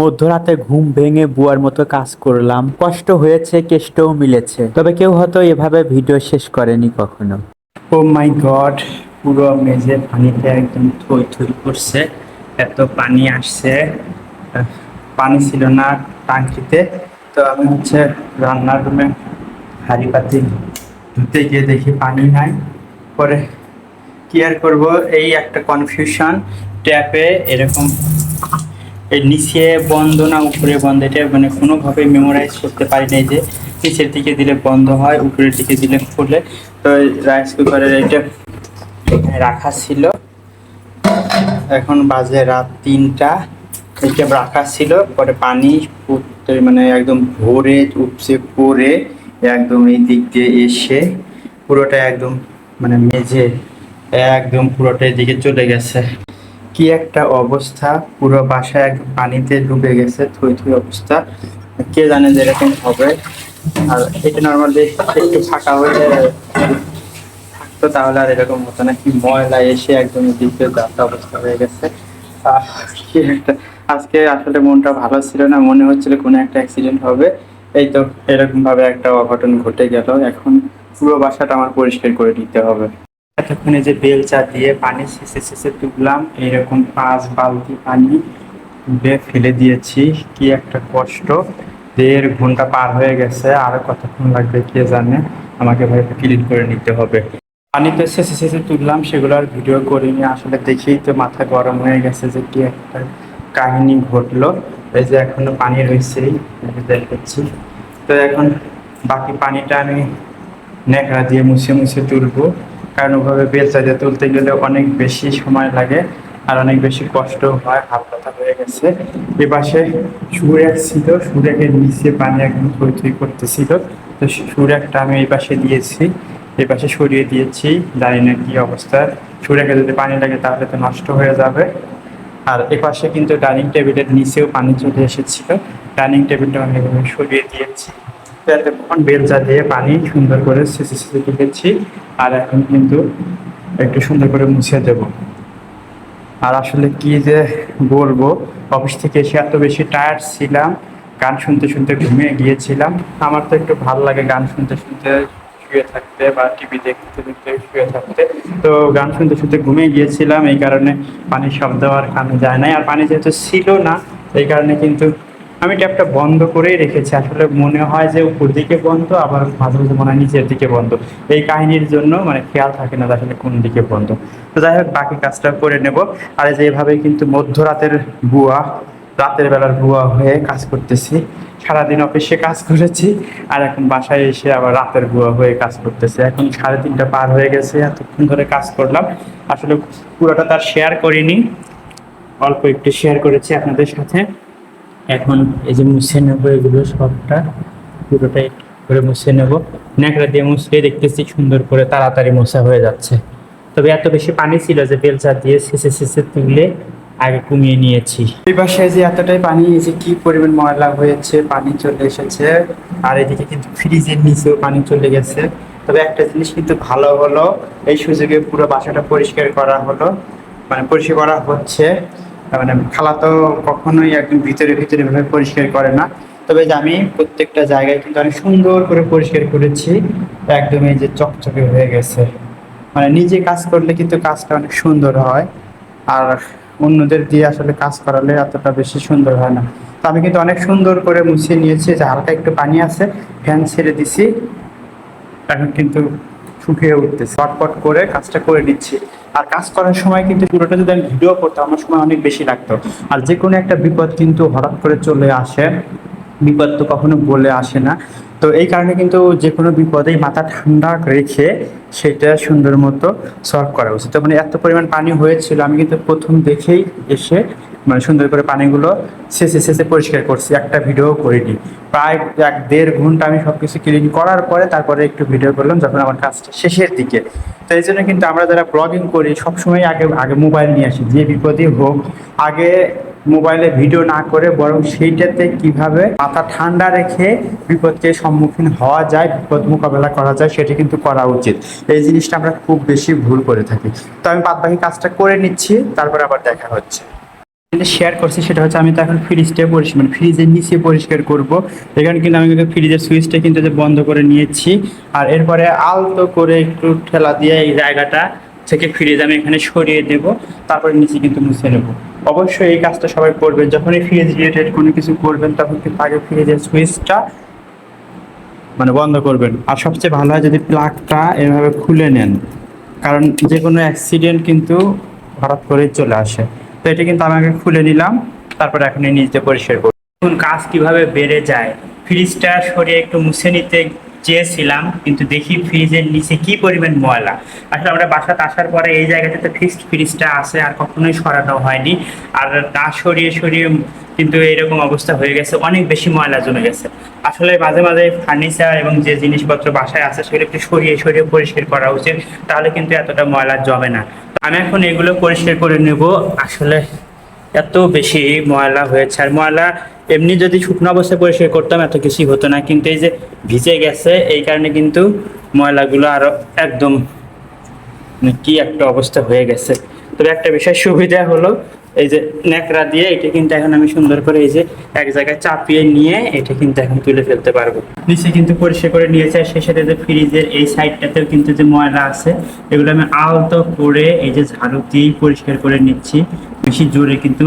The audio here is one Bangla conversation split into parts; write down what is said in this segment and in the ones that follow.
মধ্যরাতে ঘুম ভেঙে বুয়ার মতো কাজ করলাম। কষ্ট হয়েছে, কেষ্টও মিলেছে। তবে কেউ হয়তো এভাবে ভিডিও শেষ করেনি কখনো। ও মাই গড, পুরো মেঝে পানিতে একদম থই থই করছে। এত পানি আসছে। পানি ছিল না টাঙ্কিতে তো আমি হচ্ছে রান্নার রুমে হাঁড়ি পাতি ধুতে গিয়ে দেখি পানি নাই। পরে কি আর করব? এই একটা কনফিউশন ট্যাপে এরকম নিচে বন্ধ না, উপরে বন্ধ, এটা মানে কোনোভাবে মেমোরাইজ করতে পারি নাই যে নিচের দিকে দিলে বন্ধ হয়, উপরের দিকে দিলে খুলে। তো রাইস কুকারের এটা রাখা ছিল। এখন বাজে রাত তিনটা। এটা রাখা ছিল, পরে পানি মানে একদম ভোরে উপচে পড়ে একদম এই দিক দিয়ে এসে পুরোটা একদম মানে মেঝে, একদম পুরোটা এদিকে চলে গেছে। কি একটা অবস্থা? পুরো বাসা এক পানিতে ডুবে গেছে, থই থই অবস্থা। কে জানে যে এরকম হবে। আর এটা নর্মালি একটু ফাঁকা হয়ে থাকতো, তাহলে আর এরকম হতো না। কি ময়লা এসে একদম দিকে যাত্রা অবস্থা হয়ে গেছে। আজকে আসলে মনটা ভালো ছিল না, মনে হচ্ছিল কোনো একটা অ্যাক্সিডেন্ট হবে। এই তো এরকম ভাবে একটা অঘটন ঘটে গেল। এখন পুরো বাসাটা আমার পরিষ্কার করে দিতে হবে। এতক্ষণে যে বেলচা দিয়ে পানি শেষে শেষে তুললাম, এইরকম পাঁচ বালতি পানি তুলে ফেলে দিয়েছি। কি একটা কষ্ট। দেড় ঘণ্টা পার হয়ে গেছে, আরও কতক্ষণ লাগবে কে জানে? আমাকে ভাই ক্লিন করে নিতে হবে। পানিতে শেষে শেষে তুললাম, সেগুলো আর ভিডিও করিনি। আসলে দেখেই তো মাথা গরম হয়ে গেছে যে কি একটা কাহিনী ঘটলো। এই যে এখনও পানি যে দেখাচ্ছি তো এখন বাকি পানিটা আমি ন্যাকড়া দিয়ে মুছে মুছে তুলবো। কারণ ওভাবে বেলচা দিয়ে তুলতে গেলে অনেক বেশি সময় লাগে আর অনেক বেশি কষ্ট হয়, হাত ব্যথা হয়ে গেছে। এ পাশে সুরেক ছিল সুরেকের নিচে পানি একদম থই করতেছিল। তো সুরেকটা আমি এই পাশে দিয়েছি, এই পাশে সরিয়ে দিয়েছি জানি কি অবস্থা। সুরেকে যদি পানি লাগে তাহলে তো নষ্ট হয়ে যাবে। আর এ পাশে কিন্তু ডাইনিং টেবিলের নিচেও পানি চলে এসেছিল। ডাইনিং টেবিলটা আমি সরিয়ে দিয়েছি। এতক্ষণ বেলচা দিয়ে পানি সুন্দর করে শেষে শেষে তুলেছি আর এখন কিন্তু একটু সুন্দর করে মুছে দেব। আর আসলে কি যে বলব, অফিস থেকে এসে এত বেশি টায়ার্ড ছিলাম, গান শুনতে শুনতে ঘুমিয়ে গিয়েছিলাম। আমার তো একটু ভালো লাগে গান শুনতে শুনতে শুয়ে থাকতে বা টিভি দেখতে দেখতে শুয়ে থাকতে। তো গান শুনতে শুনতে ঘুমিয়ে গিয়েছিলাম, এই কারণে পানির শব্দ আর কানে যায় নাই। আর পানি যেহেতু ছিল না, এই কারণে কিন্তু আমি ট্যাপটা বন্ধ করেই রেখেছি। আসলে মনে হয় যে উপর দিকে বন্ধ, আবার মাঝে মাঝে মনে হয় নিচের দিকে বন্ধ। এই কাহিনীর জন্য মানে খেয়াল থাকে না আসলে কোন দিকে বন্ধ। তো যাই হোক, বাকি কাজটা করে নেব। আর এই যে এভাবে কিন্তু মধ্যরাতের বুয়া রাতের বেলার বুয়া হয়ে কাজ করতেছি। সারাদিন অফিসে কাজ করেছি, আর এখন বাসায় এসে আবার রাতের বুয়া হয়ে কাজ করতেছি। এখন সাড়ে তিনটা পার হয়ে গেছে, এতক্ষণ ধরে কাজ করলাম। আসলে পুরোটা তার শেয়ার করিনি। অল্প একটু শেয়ার করেছি আপনাদের সাথে। এখন এই যে মুছে নেব এগুলো সবটা, পুরোটাই করে মুছে নেব। ন্যাকড়া দিয়ে মুছলে দেখতেছি সুন্দর করে তাড়াতাড়ি মোছা হয়ে যাচ্ছে। তবে এত বেশি পানি ছিল যে বেলচা দিয়ে শেষে শেষে তুলে আগে কমিয়ে নিয়েছি। এই পাশে যে এতটাই পানি যে কি পরিমাণ ময়লা হয়েছে, পানি চলে এসেছে। আর এদিকে কিন্তু ফ্রিজের নিচেও পানি চলে গেছে। তবে একটা জিনিস কিন্তু ভালো হলো, এই সুযোগে পুরো বাসাটা পরিষ্কার করা হলো মানে পরিষ্কার করা হচ্ছে। মানে খালা তো কখনোই একদম ভিতরে ভিতরে ভাবে পরিষ্কার করে না। তবে যে আমি প্রত্যেকটা জায়গায় কিন্তু অনেক সুন্দর করে পরিষ্কার করেছি, একদম এই যে চকচকে হয়ে গেছে। মানে নিজে কাজ করলে কিন্তু কাজটা অনেক সুন্দর হয়, আর অন্যদের দিয়ে আসলে কাজ করালে এতটা বেশি সুন্দর হয় না। তো আমি কিন্তু অনেক সুন্দর করে মুছিয়ে নিয়েছি, যে হালকা একটু পানি আছে, ফ্যান ছেড়ে দিছি, এখন কিন্তু শুকিয়ে উঠতেছে। পটপট করে কাজটা করে নিচ্ছি। আর কাজ করার সময় কিন্তু পুরোটা যদি আমি ভিডিও করতাম, আমার সময় অনেক বেশি লাগতো। আর যে কোনো একটা বিপদ কিন্তু হঠাৎ করে চলে আসে। বিপদ তো কখনো বলে আসে না। তো এই কারণে কিন্তু যে কোনো বিপদেই মাথা ঠান্ডা রেখে সেটা সুন্দর মতো সলভ করা উচিত। মানে এত পরিমাণ পানি হয়েছিল, আমি কিন্তু প্রথম দেখেই এসে মানে সুন্দর করে পানিগুলো শেষে শেষে পরিষ্কার করছি। একটা ভিডিও করিনি। প্রায় এক দেড় ঘণ্টা আমি সব কিছু ক্লিন করার পরে তারপরে একটু ভিডিও করলাম যখন আমার কাজটা শেষের দিকে। তো এই জন্য কিন্তু আমরা যারা ব্লগিং করি, সবসময় আগে আগে মোবাইল নিয়ে আসি, যে বিপদই হোক। আগে মোবাইলে ভিডিও না করে বরং সেইটাতে কীভাবে মাথা ঠান্ডা রেখে বিপদকে সম্মুখীন হওয়া যায়, বিপদ মোকাবেলা করা যায়, সেটা কিন্তু করা উচিত। এই জিনিসটা আমরা খুব বেশি ভুল করে থাকি। তো আমি বাদ বাকি কাজটা করে নিচ্ছি, তারপরে আবার দেখা হচ্ছে। শেয়ার করছি সেটা হচ্ছে আমি তো এখন ফ্রিজটা পরিষ্কার মানে ফ্রিজের নিচে পরিষ্কার করব। এখানে কিন্তু আমি ফ্রিজের সুইচটা কিন্তু বন্ধ করে নিয়েছি। আর এরপরে আলতো করে একটু ঠেলা দিয়ে এই জায়গাটা থেকে ফ্রিজ আমি এখানে সরিয়ে দেব, তারপরে নিচে কিন্তু মুছে নেব। অবশ্যই এই কাজটা সবাই করবেন। যখনই ফ্রিজ রিলেটেড কোনো কিছু করবেন, তখন কিন্তু আগে ফ্রিজের সুইচটা মানে বন্ধ করবেন। আর সবচেয়ে ভালো হয় যদি প্লাগটা এভাবে খুলে নেন, কারণ যে কোনো অ্যাক্সিডেন্ট কিন্তু হঠাৎ করেই চলে আসে। তো এটা কিন্তু আমাকে খুলে নিলাম তারপর এখন এই নিজে পরিষ্কার করব। এখন কাজ কীভাবে বেড়ে যায়, ফ্রিজটা সরিয়ে একটু মুছে নিতে চেয়েছিলাম, কিন্তু দেখি ফ্রিজের নিচে কি পরিমাণ ময়লা। আসলে আমরা বাসাতে আসার পরে এই জায়গাটাতে ফিক্সড ফ্রিজটা আছে, আর কখনোই সরানো হয়নি। আর না সরিয়ে সরিয়ে কিন্তু এরকম অবস্থা হয়ে গেছে, অনেক বেশি ময়লা জমে গেছে। আসলে মাঝে মাঝে ফার্নিচার এবং যে জিনিসপত্র বাসায় আছে, সেগুলো একটু সরিয়ে সরিয়ে পরিষ্কার করা উচিত, তাহলে কিন্তু এতটা ময়লা জমে না। আমি এখন এগুলো পরিষ্কার করে নেব। আসলে এত বেশি ময়লা হয়েছে। আর ময়লা এমনি যদি শুকনো অবস্থায় পরিষ্কার করতাম এত কিছুই হতো না। কিন্তু এই যে ভিজে গেছে, এই কারণে কিন্তু ময়লাগুলো আরও একদম মানে কি একটা অবস্থা হয়ে গেছে। তবে একটা বিষয় সুবিধা হলো এই যে ন্যাকড়া দিয়ে এটা কিন্তু এখন আমি সুন্দর করে এই যে এক জায়গায় চাপিয়ে নিয়ে এটা কিন্তু এখন তুলে ফেলতে পারব। নিচে কিন্তু পরিষ্কার করে নিয়েছে আর সেই সাথে যে ফ্রিজের এই সাইডটাতেও কিন্তু যে ময়লা আছে, এগুলো আমি আলতো করে এই যে ঝাড়ু দিয়েই পরিষ্কার করে নিচ্ছি। বেশি জোরে কিন্তু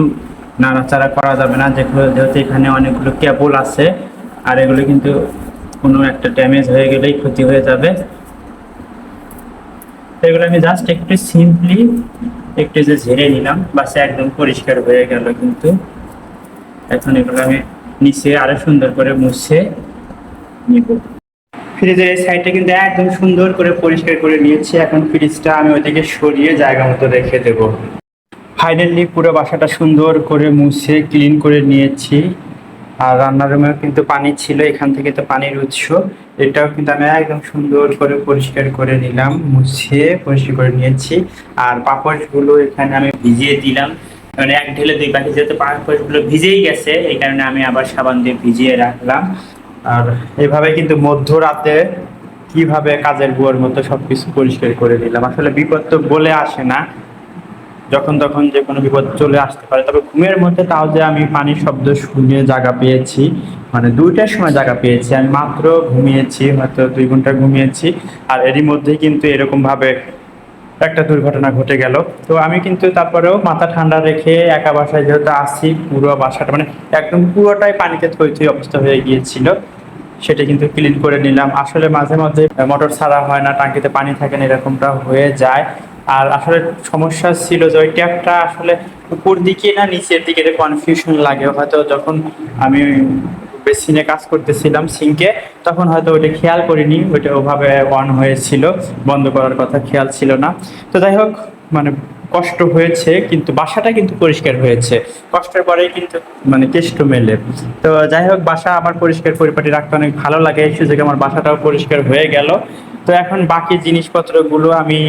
নাড়াচাড়া করা যাবে না। যেহেতু এখানে অনেকগুলো কেবল আছে, আর এগুলো কিন্তু কোনো একটা ড্যামেজ হয়ে গেলেই ক্ষতি হয়ে যাবে। এগুলো আমি জাস্ট একটু সিম্পলি একটু যে ঝেড়ে নিলাম, বাসে একদম পরিষ্কার হয়ে গেল কিন্তু। এখন এগুলো আমি নিচে আরও সুন্দর করে মুছে নিব। ফ্রিজের এই সাইডটা কিন্তু একদম সুন্দর করে পরিষ্কার করে নিয়েছি। এখন ফ্রিজটা আমি ওইদিকে সরিয়ে জায়গা মতো রেখে দেব। ফাইনালি পুরো বাসাটা সুন্দর করে মুছে ক্লিন করে নিয়েছি। আর রান্নার রুমেও কিন্তু পানি ছিল, এখান থেকে তো পানির উৎস। এটাও কিন্তু আমি একদম সুন্দর করে পরিষ্কার করে নিলাম মুছে পরিষ্কার করে নিয়েছি। আর পাপড়গুলো এখানে আমি ভিজিয়ে দিলাম। মানে এক ঢেলে দুই পাখি যেহেতু পাপড়গুলো ভিজেই গেছে, এই কারণে আমি আবার সাবান দিয়ে ভিজিয়ে রাখলাম। আর এভাবে কিন্তু মধ্যরাতে কীভাবে কাজের বুয়ার মতো সবকিছু পরিষ্কার করে দিলাম আসলে বিপদ তো বলে আসে না। যখন তখন যে কোনো বিপদ চলে আসতে পারে। তবে ঘুমের মধ্যে তাও যে আমি পানির শব্দ শুনে জায়গা পেয়েছি মানে দুইটার সময় জায়গা পেয়েছি। আমি মাত্র ঘুমিয়েছি, হয়তো দুই ঘণ্টা ঘুমিয়েছি। আর এরই মধ্যেই কিন্তু এরকম ভাবে একটা দুর্ঘটনা ঘটে গেল। তো আমি কিন্তু তারপরেও মাথা ঠান্ডা রেখে একা বাসায় যেহেতু আসি, পুরো বাসাটা মানে একদম পুরোটাই পানিতে থই থই অবস্থা হয়ে গিয়েছিল। সেটা কিন্তু ক্লিন করে নিলাম। আসলে মাঝে মাঝে মোটর ছাড়া হয় না, টাঙ্কিতে পানি থাকে না, এরকমটা হয়ে যায়। আর আসলে সমস্যা ছিল যে ওই ট্যাপটা আসলে উপর দিকে না নিচের দিকে কনফিউশন লাগে। হয়তো যখন আমি বেসিনে কাজ করতেছিলাম সিঙ্কে তখন হয়তো ওইটা খেয়াল করিনি, ওইটা ওভাবে অন হয়েছিল। বন্ধ করার কথা খেয়াল ছিল না। তো যাই হোক মানে কষ্ট হয়েছে, কিন্তু বাসাটা কিন্তু পরিষ্কার হয়েছে। কষ্টের পরেই কিন্তু মানে কেষ্ট মেলে। তো যাই হোক, বাসা আমার পরিষ্কার পরিপাটি রাখতে অনেক ভালো লাগে, এই সুযোগে আমার বাসাটাও পরিষ্কার হয়ে গেল। তো এখন বাকি জিনিসপত্রগুলো আমি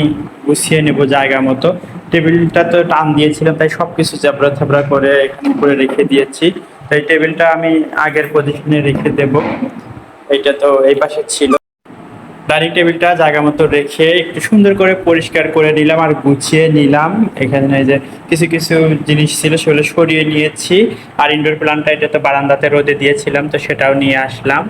গুছিয়ে নেব জায়গা মতো। টেবিলটা তো টান দিয়েছিলাম, তাই সব কিছু চ্যাবড়া থ্যাবড়া করে এখানে করে রেখে দিয়েছি। তাই টেবিলটা আমি আগের পজিশনে রেখে দেব। এটা তো এই পাশে ছিল। ডাইনিং টেবিলটা জায়গা মতো রেখে একটু সুন্দর করে পরিষ্কার করে নিলাম আর গুছিয়ে নিলাম। এখানে যে কিছু কিছু জিনিস ছিল সেগুলো সরিয়ে নিয়েছি। আর ইনডোর প্ল্যান্টটা এটা তো বারান্দাতে রোদে দিয়েছিলাম, তো সেটাও নিয়ে আসলাম।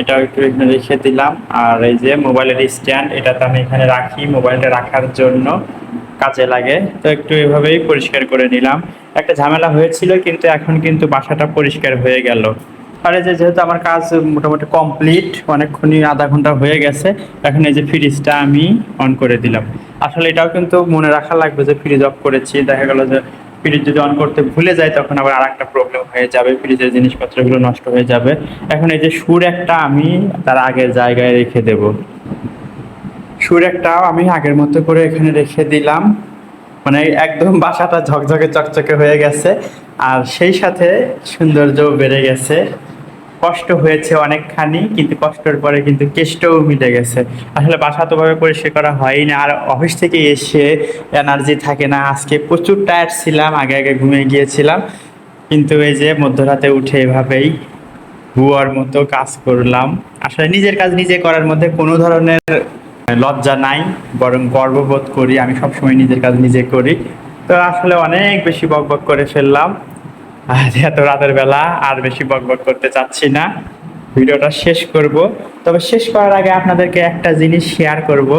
এটাও একটু এখানে রেখে দিলাম। আর এই যে মোবাইলের স্ট্যান্ড, এটা তো আমি এখানে রাখি, মোবাইলটা রাখার জন্য কাজে লাগে। তো একটু এভাবেই পরিষ্কার করে নিলাম। একটা ঝামেলা হয়েছিল, কিন্তু এখন কিন্তু বাসাটা পরিষ্কার হয়ে গেল। আর এই যে যেহেতু আমার কাজ মোটামুটি কমপ্লিট অনেকক্ষণই আধা ঘণ্টা হয়ে গেছে, এখন এই যে ফ্রিজটা আমি অন করে দিলাম। আসলে এটাও কিন্তু মনে রাখা লাগবে যে ফ্রিজ অফ করেছি, দেখা গেল যে ফ্রিজ যদি অন করতে ভুলে যায় তখন আবার আর একটা প্রবলেম হয়ে যাবে, ফ্রিজের জিনিসপত্রগুলো নষ্ট হয়ে যাবে। এখন এই যে সুর একটা আমি তার আগের জায়গায় রেখে দেব। সুর একটাও আমি আগের মতো করে এখানে রেখে দিলাম। মানে একদম বাসাটা ঝকঝকে চকচকে হয়ে গেছে। আর সেই সাথে সৌন্দর্য বেড়ে গেছে। কষ্ট হয়েছে অনেকখানি, কিন্তু কষ্টের পরে কিন্তু কেষ্টও মিটে গেছে। আসলে বাসা তোভাবে পরিষ্কার করা হয়ই না, আর অফিস থেকে এসে এনার্জি থাকে না। আজকে প্রচুর টায়ার্ড ছিলাম, আগে আগে ঘুমিয়ে গিয়েছিলাম। কিন্তু এই যে মধ্যরাতে উঠে এভাবেই ভুয়ার মতো কাজ করলাম। আসলে নিজের কাজ নিজে করার মধ্যে কোনো ধরনের লজ্জা নাই, বরং গর্ববোধ করি। আমি সবসময় নিজের কাজ নিজে করি। তো আসলে অনেক বেশি বক বক করে ফেললাম। যেহেতু রাতের বেলা আর বেশি বক বক করতে চাচ্ছি না। ভিডিওটা শেষ করব। তবে শেষ করার আগে আপনাদেরকে একটা জিনিস শেয়ার করব।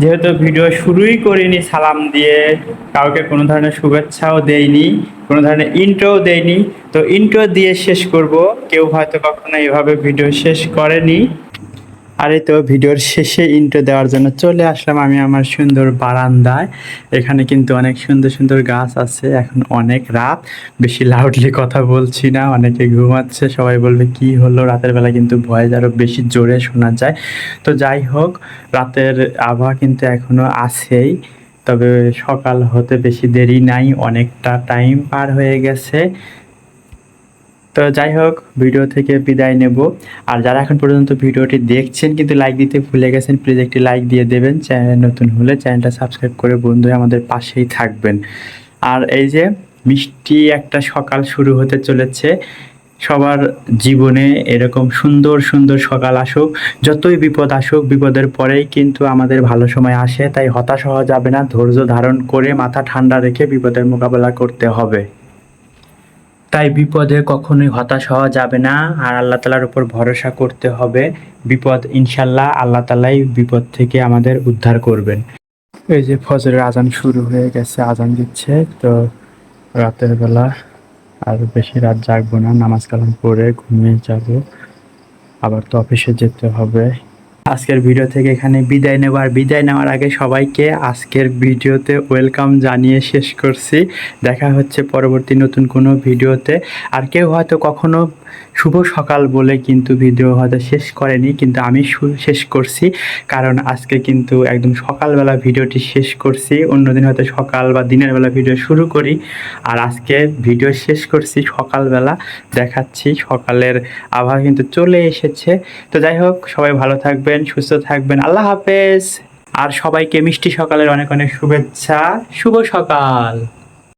যেহেতু ভিডিও শুরুই করিনি, সালাম দিয়ে কাউকে কোনো ধরনের শুভেচ্ছাও দেইনি, কোনো ধরনের ইন্ট্রোও দেইনি। তো ইন্ট্রো দিয়ে শেষ করব। কেউ হয়তো কখনো এভাবে ভিডিও শেষ করেনি। আর তো ভিডিওর শেষে ইন্ট্রো দেওয়ার জন্য চলে আসলাম আমি আমার সুন্দর বারান্দায়। এখানে কিন্তু অনেক সুন্দর সুন্দর গাছ আছে, এখন অনেক রাত। বেশি লাউডলি কথা বলছি না, অনেকে ঘুমাচ্ছে, সবাই বলবে কি হলো? রাতের বেলা কিন্তু ভয়েস আরও বেশি জোরে শোনা যায়। তো যাই হোক, রাতের আবহাওয়া কিন্তু এখনও আছেই, তবে সকাল হতে বেশি দেরি নাই, অনেকটা টাইম পার হয়ে গেছে। তো যাই হোক ভিডিও থেকে বিদায় নেব। আর যারা এখন পর্যন্ত ভিডিওটি দেখছেন, কিন্তু লাইক দিতে ভুলে গেছেন প্লিজ একটি লাইক দিয়ে দেবেন। চ্যানেল নতুন হলে চ্যানেলটা সাবস্ক্রাইব করে বন্ধু আমাদের পাশেই থাকবেন। আর এই যে মিষ্টি একটা সকাল শুরু হতে চলেছে, সবার জীবনে এরকম সুন্দর সুন্দর সকাল আসুক, যতই বিপদ আসুক, বিপদের পরেই কিন্তু আমাদের ভালো সময় আসে। তাই হতাশ হওয়া যাবে না, ধৈর্য ধারণ করে মাথা ঠান্ডা রেখে বিপদের মোকাবেলা করতে হবে। তাই বিপদে কখনোই হতাশ হওয়া যাবে না। আর আল্লাহ তালার উপর ভরসা করতে হবে। বিপদ ইনশাল্লাহ আল্লাহ তালাই বিপদ থেকে আমাদের উদ্ধার করবেন। এই যে ফজরের আজান শুরু হয়ে গেছে আজান দিচ্ছে। তো রাতের বেলা আর বেশি রাত জাগবো না, নামাজ কালাম পড়ে ঘুমিয়ে যাব। আবার তো অফিসে যেতে হবে। আজকের ভিডিও থেকে এখানে বিদায় নেবার বিদায় নেওয়ার আগে সবাইকে আজকের ভিডিওতে ওয়েলকাম জানিয়ে শেষ করছি। দেখা হচ্ছে পরবর্তী নতুন কোনো ভিডিওতে। আর কেউ হয়তো কখনো শুভ সকাল বলে কিন্তু ভিডিও হয়তো শেষ করেনি, কিন্তু আমি শেষ করছি। কারণ আজকে কিন্তু একদম সকালবেলা ভিডিওটি শেষ করছি। অন্যদিন হয়তো সকাল বা দিনের বেলা ভিডিও শুরু করি। আর আজকে ভিডিও শেষ করছি সকালবেলা। দেখাচ্ছি সকালের আবহাওয়া কিন্তু চলে এসেছে। তো যাই হোক, সবাই ভালো থাকবেন, সুস্থ থাকবেন। আল্লাহ হাফেজ। আর সবাইকে মিষ্টি সকালের অনেক অনেক শুভেচ্ছা। শুভ সকাল।